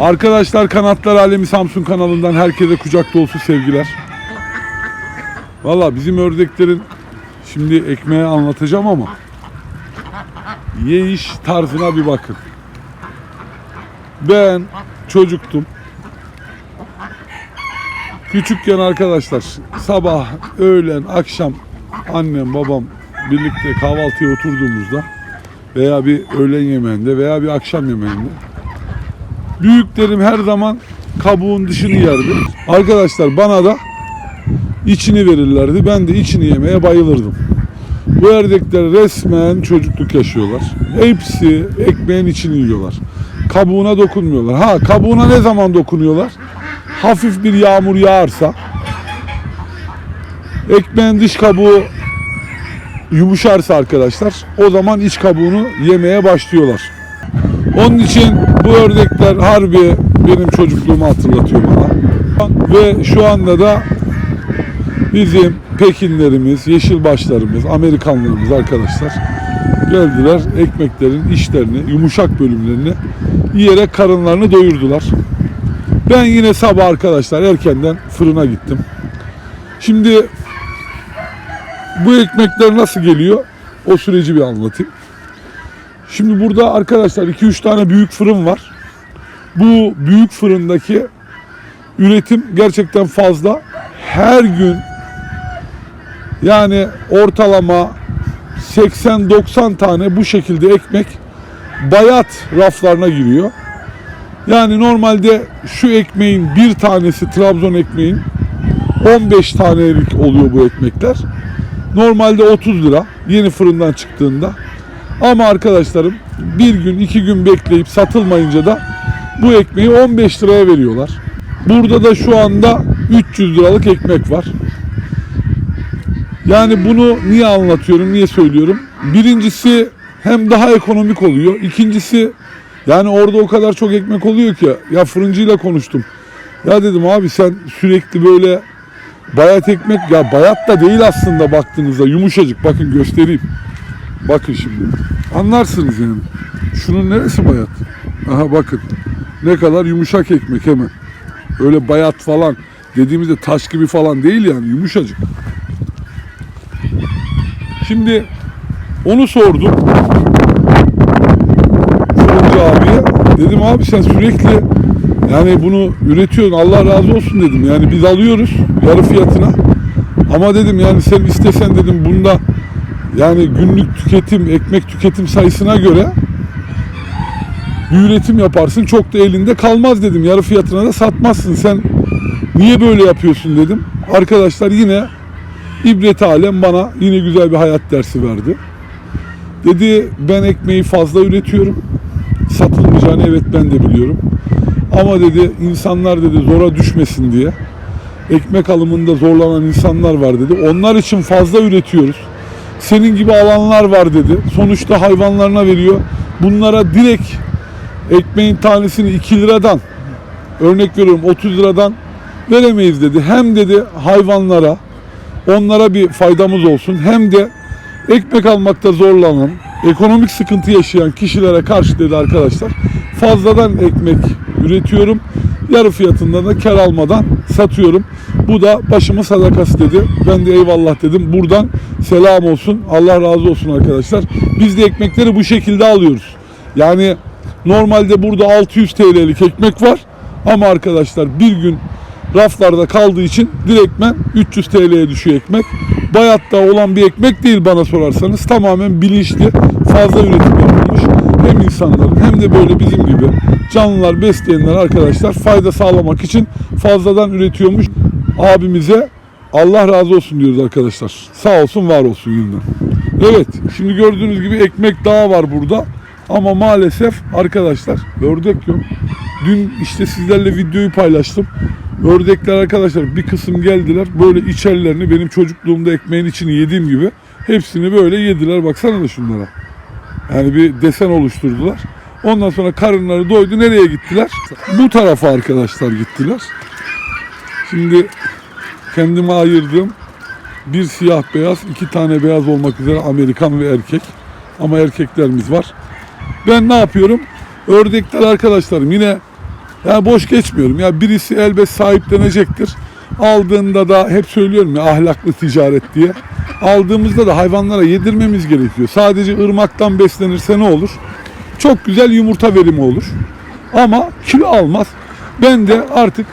Arkadaşlar Kanatlar Alemi Samsun kanalından herkese kucak dolusu sevgiler. Valla bizim ördeklerin şimdi ekmeği anlatacağım ama yiyiş tarzına bir bakın. Ben çocuktum. Küçükken arkadaşlar sabah, öğlen, akşam annem, babam birlikte kahvaltıya oturduğumuzda veya bir öğlen yemeğinde veya bir akşam yemeğinde büyüklerim her zaman kabuğun dışını yerdi. Arkadaşlar bana da içini verirlerdi. Ben de içini yemeye bayılırdım. Bu ördekler resmen çocukluk yaşıyorlar. Hepsi ekmeğin içini yiyorlar. Kabuğuna dokunmuyorlar. Ha kabuğuna ne zaman dokunuyorlar? Hafif bir yağmur yağarsa ekmeğin dış kabuğu yumuşarsa arkadaşlar o zaman iç kabuğunu yemeye başlıyorlar. Onun için bu ördekler harbi benim çocukluğumu hatırlatıyor bana. Ve şu anda da bizim Pekinlerimiz, Yeşilbaşlarımız, Amerikanlarımız arkadaşlar geldiler ekmeklerin içlerini, yumuşak bölümlerini yiyerek karınlarını doyurdular. Ben yine sabah arkadaşlar erkenden fırına gittim. Şimdi bu ekmekler nasıl geliyor? O süreci bir anlatayım. Şimdi burada arkadaşlar 2-3 tane büyük fırın var. Bu büyük fırındaki üretim gerçekten fazla. Her gün yani ortalama 80-90 tane bu şekilde ekmek bayat raflarına giriyor. Yani normalde şu ekmeğin bir tanesi Trabzon ekmeğin 15 tanelik oluyor bu ekmekler. Normalde 30 lira yeni fırından çıktığında. Ama arkadaşlarım bir gün iki gün bekleyip satılmayınca da bu ekmeği 15 liraya veriyorlar. Burada da şu anda 300 liralık ekmek var. Yani bunu niye anlatıyorum, niye söylüyorum? Birincisi hem daha ekonomik oluyor. İkincisi yani orada o kadar çok ekmek oluyor ki ya fırıncıyla konuştum. Ya dedim abi sen sürekli böyle bayat ekmek ya bayat da değil aslında baktığınızda yumuşacık bakın göstereyim. Bakın şimdi. Anlarsınız yani. Şunun neresi bayat? Aha bakın. Ne kadar yumuşak ekmek hemen. Öyle bayat falan dediğimizde taş gibi falan değil yani yumuşacık. Şimdi onu sordum. Fırıncı abiye. Dedim abi sen sürekli yani bunu üretiyorsun Allah razı olsun dedim. Yani biz alıyoruz yarı fiyatına. Ama dedim yani sen istesen dedim bunda yani günlük tüketim, ekmek tüketim sayısına göre bir üretim yaparsın. Çok da elinde kalmaz dedim. Yarı fiyatına da satmazsın. Sen niye böyle yapıyorsun dedim. Arkadaşlar yine ibret alem bana yine güzel bir hayat dersi verdi. Dedi ben ekmeği fazla üretiyorum. Satılmayacağını evet ben de biliyorum. Ama dedi insanlar dedi zora düşmesin diye ekmek alımında zorlanan insanlar var dedi. Onlar için fazla üretiyoruz. Senin gibi alanlar var dedi. Sonuçta hayvanlarına veriyor. Bunlara direkt ekmeğin tanesini 2 liradan örnek veriyorum 30 liradan veremeyiz dedi. Hem dedi hayvanlara onlara bir faydamız olsun hem de ekmek almakta zorlanan, ekonomik sıkıntı yaşayan kişilere karşı dedi arkadaşlar fazladan ekmek üretiyorum. Yarı fiyatından da kar almadan satıyorum. Bu da başımın sadakası dedi. Ben de eyvallah dedim. Buradan selam olsun. Allah razı olsun arkadaşlar. Biz de ekmekleri bu şekilde alıyoruz. Yani normalde burada 600 TL'lik ekmek var. Ama arkadaşlar bir gün raflarda kaldığı için direktmen 300 TL'ye düşüyor ekmek. Bayatta olan bir ekmek değil bana sorarsanız. Tamamen bilinçli fazla üretim yapılmış. Hem insanların hem de böyle bizim gibi canlılar besleyenler arkadaşlar fayda sağlamak için fazladan üretiyormuş. Abimize Allah razı olsun diyoruz arkadaşlar. Sağ olsun var olsun yeniden. Evet şimdi gördüğünüz gibi ekmek daha var burada. Ama maalesef arkadaşlar ördek yok. Dün işte sizlerle videoyu paylaştım. Ördekler arkadaşlar bir kısım geldiler böyle içerilerini benim çocukluğumda ekmeğin içini yediğim gibi hepsini böyle yediler baksana da şunlara. Yani bir desen oluşturdular. Ondan sonra karınları doydu. Nereye gittiler? Bu tarafa arkadaşlar gittiler. Şimdi kendime ayırdığım bir siyah beyaz, iki tane beyaz olmak üzere Amerikan ve erkek. Ama erkeklerimiz var. Ben ne yapıyorum? Ördekler arkadaşlarım yine Yani boş geçmiyorum. Ya birisi elbet sahiplenecektir. Aldığında da hep söylüyorum ya ahlaklı ticaret diye. Aldığımızda da hayvanlara yedirmemiz gerekiyor. Sadece ırmaktan beslenirse ne olur? Çok güzel yumurta verimi olur. Ama kilo almaz. Ben de artık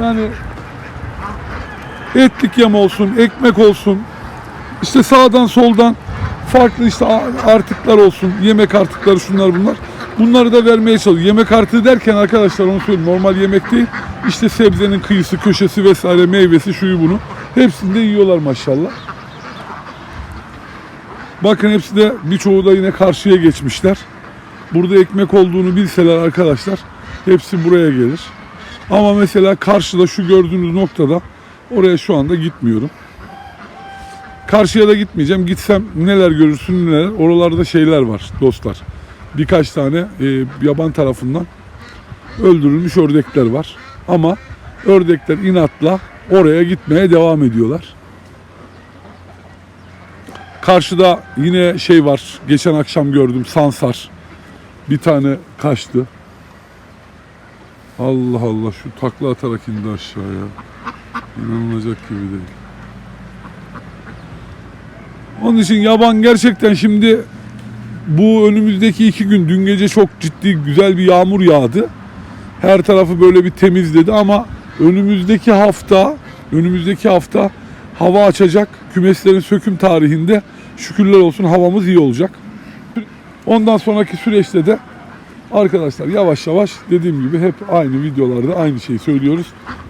yani etlik yem olsun, ekmek olsun, işte sağdan soldan farklı işte artıklar olsun, yemek artıkları şunlar bunlar. Bunları da vermeye çalışıyor. Yemek artığı derken arkadaşlar onu söyleyeyim normal yemek değil. İşte sebzenin kıyısı, köşesi vesaire meyvesi şuyu bunu. Hepsini de yiyorlar maşallah. Bakın hepsi de birçoğu da yine karşıya geçmişler. Burada ekmek olduğunu bilseler arkadaşlar hepsi buraya gelir. Ama mesela karşıda şu gördüğünüz noktada oraya şu anda gitmiyorum. Karşıya da gitmeyeceğim. Gitsem neler görürsün neler. Oralarda şeyler var dostlar. Birkaç tane e, yaban tarafından öldürülmüş ördekler var. Ama ördekler inatla oraya gitmeye devam ediyorlar. Karşıda yine şey var. Geçen akşam gördüm sansar. Bir tane kaçtı. Allah Allah şu takla atarak indi aşağıya. İnanılacak gibi değil. Onun için yaban gerçekten şimdi bu önümüzdeki iki gün dün gece çok ciddi güzel bir yağmur yağdı. Her tarafı böyle bir temizledi ama önümüzdeki hafta önümüzdeki hafta hava açacak. Kümeslerin söküm tarihinde şükürler olsun havamız iyi olacak. Ondan sonraki süreçte de arkadaşlar yavaş yavaş dediğim gibi hep aynı videolarda aynı şeyi söylüyoruz.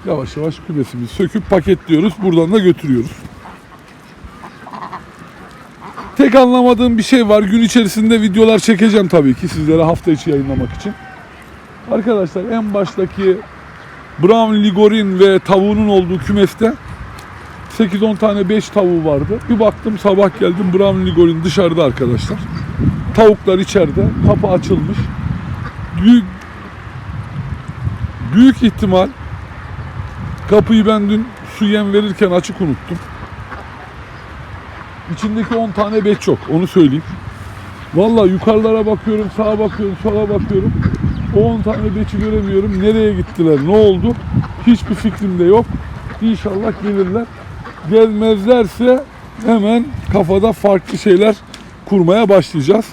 Yavaş yavaş kümesimizi söküp paketliyoruz. Buradan da götürüyoruz. Tek anlamadığım bir şey var. Gün içerisinde videolar çekeceğim tabii ki sizlere hafta içi yayınlamak için. Arkadaşlar en baştaki Brown Ligorin ve tavuğunun olduğu kümeste 8-10 tane 5 tavuğu vardı. Bir baktım sabah geldim Brown Ligorin dışarıda arkadaşlar. Tavuklar içeride. Kapı açılmış. Büyük, büyük ihtimal kapıyı ben dün su yem verirken açık unuttum. İçindeki 10 tane beç yok. Onu söyleyeyim. Valla yukarılara bakıyorum, sağa bakıyorum, sola bakıyorum. O 10 tane beçi göremiyorum. Nereye gittiler, ne oldu? Hiçbir fikrim de yok. İnşallah gelirler. Gelmezlerse hemen kafada farklı şeyler kurmaya başlayacağız.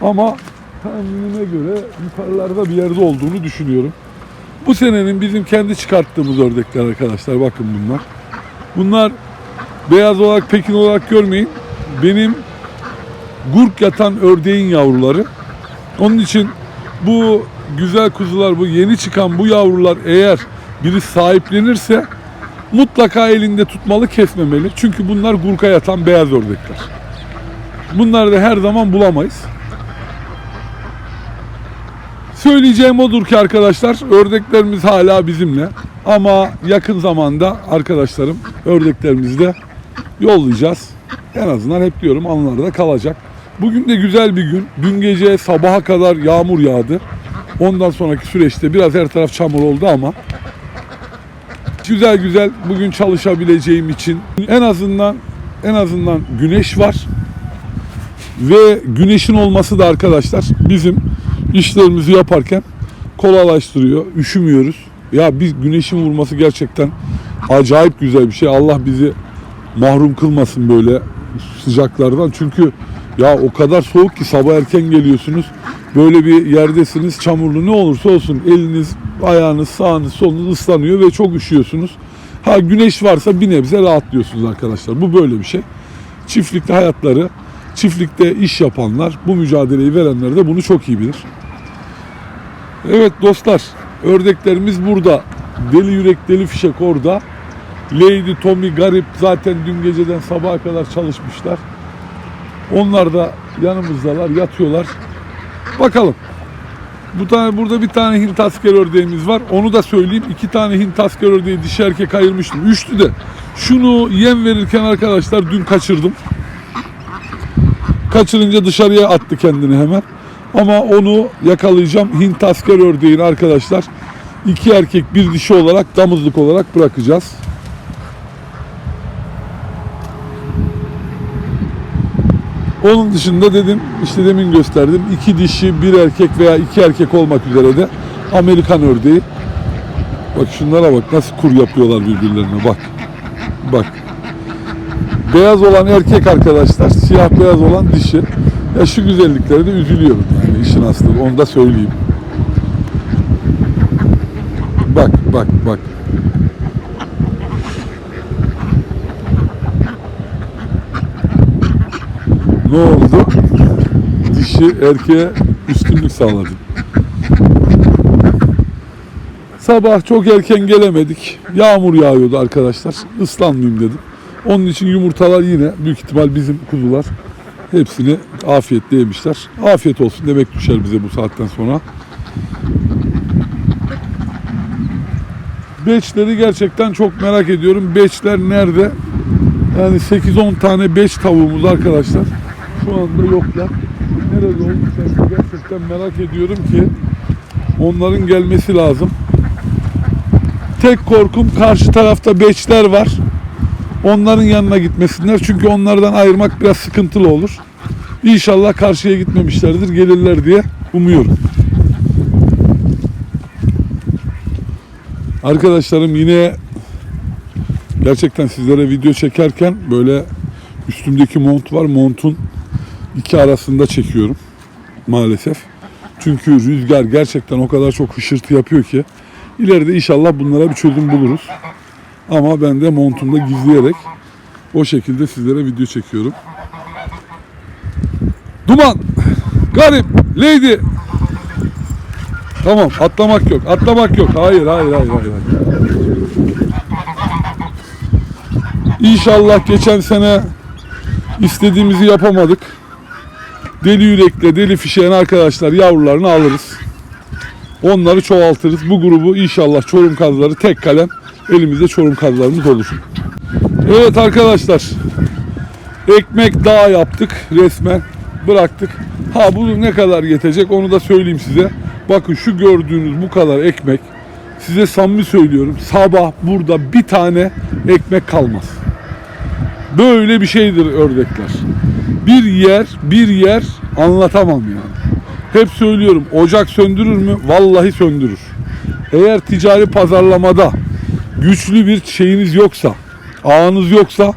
Ama tahminime göre yukarılarda bir yerde olduğunu düşünüyorum. Bu senenin bizim kendi çıkarttığımız ördekler arkadaşlar. Bakın bunlar. Bunlar beyaz olarak Pekin olarak görmeyin. Benim gurk yatan ördeğin yavruları. Onun için bu güzel kuzular, bu yeni çıkan bu yavrular eğer biri sahiplenirse mutlaka elinde tutmalı, kesmemeli. Çünkü bunlar gurka yatan beyaz ördekler. Bunları da her zaman bulamayız. Söyleyeceğim odur ki arkadaşlar ördeklerimiz hala bizimle. Ama yakın zamanda arkadaşlarım ördeklerimizi de yollayacağız. En azından hep diyorum anılarda kalacak. Bugün de güzel bir gün. Dün gece sabaha kadar yağmur yağdı. Ondan sonraki süreçte biraz her taraf çamur oldu ama güzel güzel bugün çalışabileceğim için en azından en azından güneş var. Ve güneşin olması da arkadaşlar bizim işlerimizi yaparken kolaylaştırıyor. Üşümüyoruz. Ya biz güneşin vurması gerçekten acayip güzel bir şey. Allah bizi mahrum kılmasın böyle sıcaklardan. Çünkü ya o kadar soğuk ki sabah erken geliyorsunuz. Böyle bir yerdesiniz çamurlu ne olursa olsun eliniz, ayağınız, sağınız, solunuz ıslanıyor ve çok üşüyorsunuz. Ha güneş varsa bir nebze rahatlıyorsunuz arkadaşlar. Bu böyle bir şey. Çiftlikte hayatları, çiftlikte iş yapanlar, bu mücadeleyi verenler de bunu çok iyi bilir. Evet dostlar, ördeklerimiz burada. Deli yürek, deli fişek orada. Lady, Tommy, Garip zaten dün geceden sabaha kadar çalışmışlar. Onlar da yanımızdalar, yatıyorlar. Bakalım. Bu tane burada bir tane Hint asker ördeğimiz var. Onu da söyleyeyim. İki tane Hint asker ördeği dişi erkek ayırmıştım. Üçtü de. Şunu yem verirken arkadaşlar dün kaçırdım. Kaçırınca dışarıya attı kendini hemen. Ama onu yakalayacağım. Hint asker ördeğini arkadaşlar iki erkek bir dişi olarak damızlık olarak bırakacağız. Onun dışında dedim işte demin gösterdim iki dişi bir erkek veya iki erkek olmak üzere de Amerikan ördeği. Bak şunlara bak nasıl kur yapıyorlar birbirlerine bak. Bak. Beyaz olan erkek arkadaşlar, siyah beyaz olan dişi. Ya şu güzelliklere de üzülüyorum yani işin aslı. Onu da söyleyeyim. Bak bak bak. Ne oldu? Dişi erkeğe üstünlük sağladı. Sabah çok erken gelemedik. Yağmur yağıyordu arkadaşlar. Islanmayayım dedim. Onun için yumurtalar yine büyük ihtimal bizim kuzular. Hepsini afiyetle yemişler. Afiyet olsun demek düşer bize bu saatten sonra. Beçleri gerçekten çok merak ediyorum. Beçler nerede? Yani 8-10 tane beç tavuğumuz arkadaşlar. Şu anda yoklar. Nerede olduklarını gerçekten merak ediyorum ki onların gelmesi lazım. Tek korkum karşı tarafta beçler var. Onların yanına gitmesinler. Çünkü onlardan ayırmak biraz sıkıntılı olur. İnşallah karşıya gitmemişlerdir. Gelirler diye umuyorum. Arkadaşlarım yine gerçekten sizlere video çekerken böyle üstümdeki mont var. Montun iki arasında çekiyorum maalesef. Çünkü rüzgar gerçekten o kadar çok hışırtı yapıyor ki ileride inşallah bunlara bir çözüm buluruz. Ama ben de montumda gizleyerek o şekilde sizlere video çekiyorum. Duman, garip, lady. Tamam, atlamak yok, atlamak yok. Hayır, hayır, hayır, hayır. İnşallah geçen sene istediğimizi yapamadık. Deli yürekle, deli fişeğin arkadaşlar yavrularını alırız. Onları çoğaltırız. Bu grubu inşallah Çorum kazları tek kalem elimizde Çorum kazlarımız olur. Evet arkadaşlar. Ekmek daha yaptık resmen. Bıraktık. Ha bu ne kadar yetecek onu da söyleyeyim size. Bakın şu gördüğünüz bu kadar ekmek. Size samimi söylüyorum. Sabah burada bir tane ekmek kalmaz. Böyle bir şeydir ördekler. Bir yer, bir yer anlatamam yani. Hep söylüyorum ocak söndürür mü? Vallahi söndürür. Eğer ticari pazarlamada güçlü bir şeyiniz yoksa, ağınız yoksa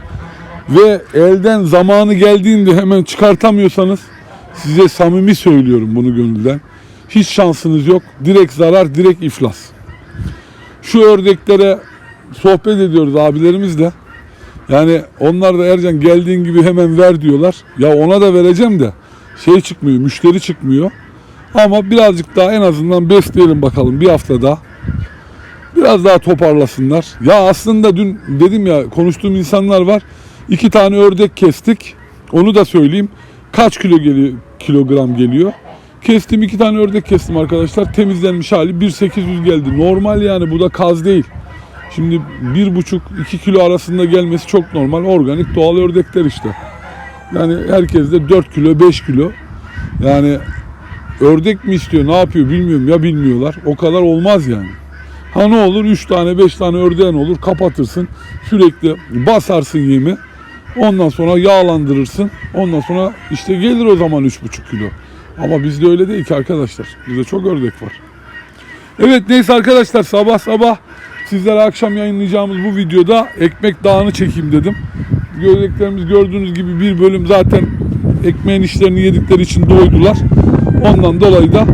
ve elden zamanı geldiğinde hemen çıkartamıyorsanız size samimi söylüyorum bunu gönülden. Hiç şansınız yok. Direkt zarar, direkt iflas. Şu ördeklere sohbet ediyoruz abilerimizle. Yani onlar da Ercan geldiğin gibi hemen ver diyorlar. Ya ona da vereceğim de şey çıkmıyor, müşteri çıkmıyor. Ama birazcık daha en azından besleyelim bakalım bir hafta daha. Biraz daha toparlasınlar. Ya aslında dün dedim ya konuştuğum insanlar var. İki tane ördek kestik. Onu da söyleyeyim. Kaç kilo geliyor, kilogram geliyor? Kestim iki tane ördek kestim arkadaşlar. Temizlenmiş hali 1.800 geldi. Normal yani bu da kaz değil. Şimdi bir buçuk iki kilo arasında gelmesi çok normal. Organik doğal ördekler işte. Yani herkes de 4 kilo 5 kilo. Yani ördek mi istiyor ne yapıyor bilmiyorum ya bilmiyorlar. O kadar olmaz yani. Ha ne olur 3 tane 5 tane ördeğin olur kapatırsın. Sürekli basarsın yemi. Ondan sonra yağlandırırsın. Ondan sonra işte gelir o zaman 3,5 kilo. Ama bizde öyle değil ki arkadaşlar. Bizde çok ördek var. Evet neyse arkadaşlar sabah sabah sizlere akşam yayınlayacağımız bu videoda ekmek dağını çekeyim dedim. Gördüklerimiz gördüğünüz gibi bir bölüm zaten ekmeğin işlerini yedikleri için doydular. Ondan dolayı da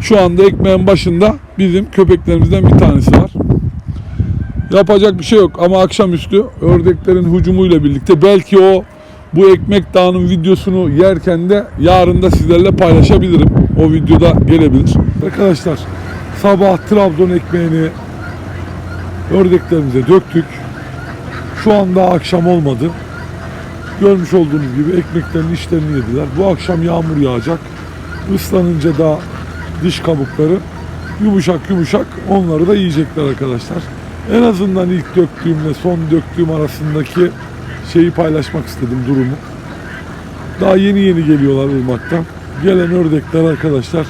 şu anda ekmeğin başında bizim köpeklerimizden bir tanesi var. Yapacak bir şey yok ama akşamüstü ördeklerin hücumuyla birlikte belki o bu ekmek dağının videosunu yerken de yarın da sizlerle paylaşabilirim. O videoda gelebilir. Arkadaşlar sabah Trabzon ekmeğini ördeklerimize döktük. Şu anda akşam olmadı. Görmüş olduğunuz gibi ekmeklerin işlerini yediler. Bu akşam yağmur yağacak. Islanınca da diş kabukları yumuşak yumuşak onları da yiyecekler arkadaşlar. En azından ilk döktüğümle son döktüğüm arasındaki şeyi paylaşmak istedim durumu. Daha yeni yeni geliyorlar ırmaktan. Gelen ördekler arkadaşlar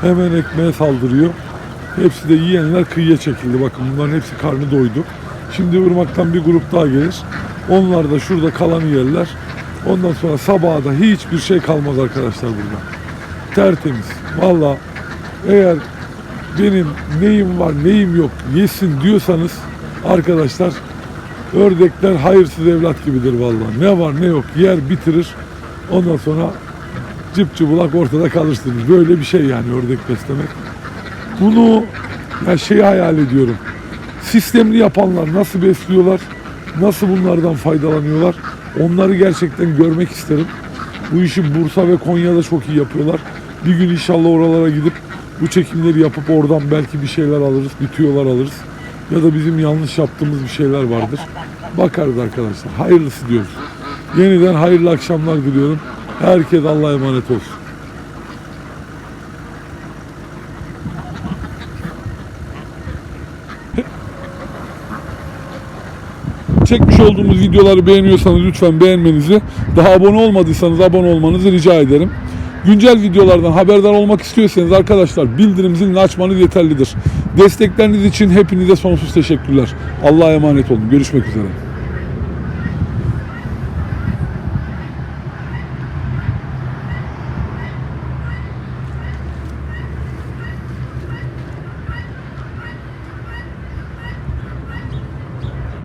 hemen ekmeğe saldırıyor. Hepsi de yiyenler kıyıya çekildi. Bakın bunların hepsi karnı doydu. Şimdi ırmaktan bir grup daha gelir. Onlar da şurada kalanı yerler. Ondan sonra sabaha da hiçbir şey kalmaz arkadaşlar burada. Tertemiz. Valla eğer benim neyim var neyim yok yesin diyorsanız arkadaşlar ördekler hayırsız evlat gibidir vallahi. Ne var ne yok yer bitirir. Ondan sonra cıp cıbılak ortada kalırsınız. Böyle bir şey yani ördek beslemek. Bunu ya şeyi hayal ediyorum. Sistemli yapanlar nasıl besliyorlar? Nasıl bunlardan faydalanıyorlar? Onları gerçekten görmek isterim. Bu işi Bursa ve Konya'da çok iyi yapıyorlar. Bir gün inşallah oralara gidip bu çekimleri yapıp oradan belki bir şeyler alırız, bir tüyolar alırız. Ya da bizim yanlış yaptığımız bir şeyler vardır. Bakarız arkadaşlar. Hayırlısı diyoruz. Yeniden hayırlı akşamlar diliyorum. Herkes Allah'a emanet olsun. Çekmiş olduğumuz videoları beğeniyorsanız lütfen beğenmenizi, daha abone olmadıysanız abone olmanızı rica ederim. Güncel videolardan haberdar olmak istiyorsanız arkadaşlar bildirim zilini açmanız yeterlidir. Destekleriniz için hepinize sonsuz teşekkürler. Allah'a emanet olun. Görüşmek üzere.